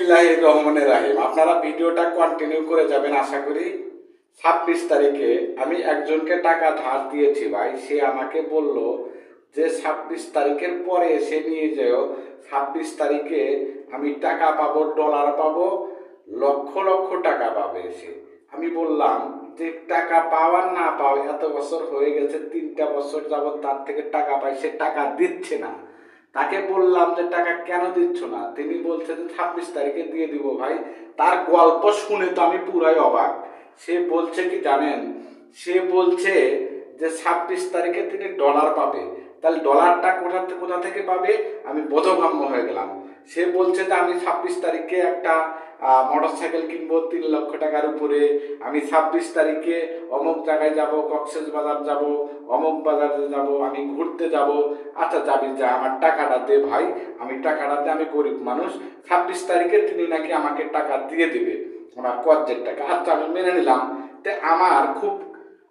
বিসমিল্লাহ রহমানের রাহিম। আপনারা ভিডিওটা কন্টিনিউ করে যাবেন, আশা করি ছাব্বিশ তারিখে আমি একজনকে টাকা ধার দিয়েছি ভাই। সে আমাকে বলল যে ছাব্বিশ তারিখের পরে এসে নিয়ে যেও। ছাব্বিশ তারিখে আমি টাকা পাবো ডলার পাবো, লক্ষ লক্ষ টাকা পাবে সে আমি বললাম যে টাকা পাওয়ার না পাওয়া এত বছর হয়ে গেছে, তিনটা বছর যাবত তার থেকে টাকা পাই সে টাকা দিচ্ছে না। তাকে বললাম যে, টাকা কেন দিচ্ছ না? তিনি বলছে যে, ছাব্বিশ তারিখে দিয়ে দিব ভাই। তার গল্প শুনে তো আমি পুরাই অবাক। সে বলছে কি জানেন? সে বলছে যে, ছাব্বিশ তারিখে তিনি ডলার পাবে। তাহলে ডলারটা কোথা কোথা থেকে পাবে? আমি বোধগম্য হয়ে গেলাম। সে বলছে যে আমি ছাব্বিশ তারিখে একটা মোটর সাইকেল কিনবো তিন লক্ষ টাকার উপরে। আমি ছাব্বিশ তারিখে অমুক জায়গায় যাব, কক্সেস বাজার যাব, অমুক বাজারে যাব, আমি ঘুরতে যাব। আচ্ছা যাবি যা, আমার টাকাটা দে ভাই। আমি টাকাটা দে, আমি গরিব মানুষ। ছাব্বিশ তারিখে তিনি নাকি আমাকে টাকা দিয়ে দেবে আমার কজ্জের টাকা। আচ্ছা আমি মেনে নিলাম। তে আমার খুব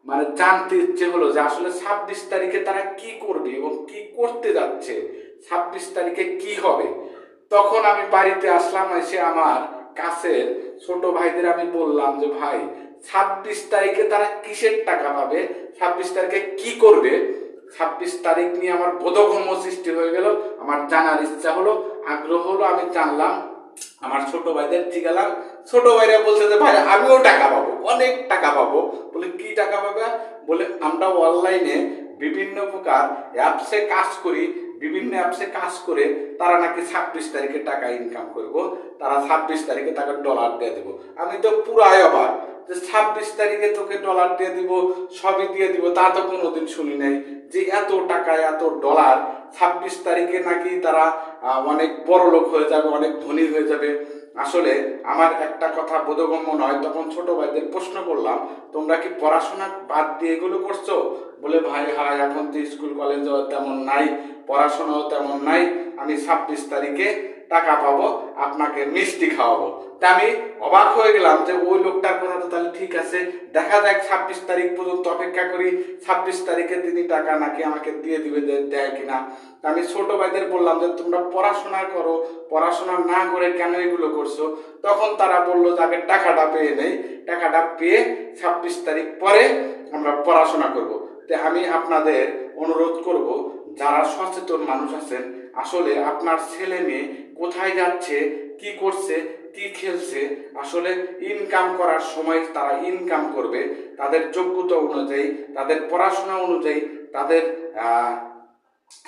মানে জানতে ইচ্ছে হলো যে আসলে ছাব্বিশ তারিখে তারা কি করবে এবং কি করতে যাচ্ছে? ছাব্বিশ তারিখে কি হবে? তখন আমি বাড়িতে আসলাম, এসে আমার কাছের ছোট ভাইদের আমি বললাম যে, ভাই, ছাব্বিশ তারিখে তারা কিসের টাকা পাবে? ছাব্বিশ তারিখে কি করবে? ছাব্বিশ তারিখ নিয়ে আমার বোধগম্য সৃষ্টি হয়ে গেল, আমার জানার ইচ্ছা হলো, আগ্রহ হলো, আমি জানলাম, আমার ছোট ভাইদের জিগালাম। ছোট ভাইরা বলছে যে, ভাই, আমিও টাকা পাবো, অনেক টাকা পাবো। বলে, কি টাকা পাবে? বলে, আমরা অনলাইনে বিভিন্ন প্রকার অ্যাপসে কাজ করি বিভিন্ন অ্যাপসে কাজ করে তারা নাকি ছাব্বিশ তারিখে টাকা ইনকাম করব, তারা ছাব্বিশ তারিখে তাকে ডলার দিয়ে দেবো। আমি তো পুরাই অবাক যে ছাব্বিশ তারিখে তোকে ডলার দিয়ে দিব, সবই দিয়ে দিব, তা তো কোনোদিন শুনি নাই যে এত টাকা এত ডলার ছাব্বিশ তারিখে নাকি তারা অনেক বড় লোক হয়ে যাবে, অনেক ধনী হয়ে যাবে। আসলে আমার একটা কথা বোধগম্য নয়, তখন ছোট ভাইদের প্রশ্ন করলাম, তোমরা কি পড়াশোনা বাদ দিয়ে এগুলো করছ? বলে, ভাই হাই এখন তো স্কুল কলেজও তেমন নাই। পড়াশোনাও তেমন নাই, আমি ছাব্বিশ তারিখে টাকা পাবো, আপনাকে মিষ্টি খাওয়াবো। তা আমি অবাক হয়ে গেলাম যে ওই লোকটার কথা তো তাহলে ঠিক আছে, দেখা যাক ছাব্বিশ তারিখ পর্যন্ত অপেক্ষা করি, ছাব্বিশ তারিখে তিনি টাকা নাকি আমাকে দিয়ে দিবে দেয় কিনা। আমি ছোট ভাইদের বললাম যে, তোমরা পড়াশোনা করো, পড়াশোনা না করে কেন এগুলো করছ? তখন তারা বলল যে, আগে টাকাটা পেয়ে নেই, টাকাটা পেয়ে ছাব্বিশ তারিখ পরে আমরা পড়াশোনা করব। তে আমি আপনাদের অনুরোধ করব যারা সচেতন মানুষ আছেন, আসলে আপনার ছেলে মেয়ে কোথায় যাচ্ছে, কি করছে, কি খেলছে, আসলে ইনকাম করার সময় তারা ইনকাম করবে, তাদের যোগ্যতা অনুযায়ী, তাদের পড়াশোনা অনুযায়ী, তাদের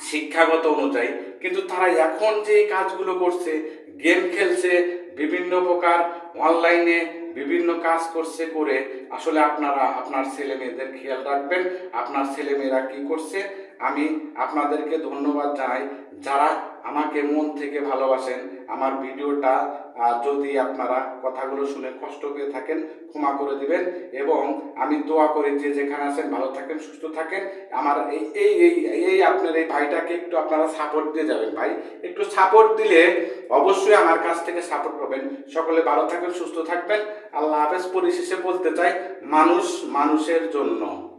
শিক্ষাগত অনুযায়ী, কিন্তু তারা এখন যে কাজগুলো করছে গেম খেলছে, বিভিন্ন প্রকার অনলাইনে বিভিন্ন কাজ করছে করে, আসলে আপনারা, আপনার ছেলে মেয়েদের খেয়াল রাখবেন, আপনার ছেলে মেয়েরা কি করছে আমি আপনাদেরকে ধন্যবাদ জানাই। যারা আমাকে মন থেকে ভালোবাসেন, আমার ভিডিওটা যদি আপনারা কথাগুলো শুনে কষ্ট পেয়ে থাকেন, ক্ষমা করে দিবেন এবং আমি দোয়া করি যে যেখানে আছেন, ভালো থাকেন, সুস্থ থাকেন। আমার এই এই এই এই আপনার এই ভাইটাকে একটু আপনারা সাপোর্ট দিয়ে যাবেন ভাই। একটু সাপোর্ট দিলে অবশ্যই আমার কাছ থেকে সাপোর্ট পাবেন। সকলে ভালো থাকবেন সুস্থ থাকবেন। আল্লাহ হাফেজ, পরিশেষে বলতে চাই, মানুষ মানুষের জন্য।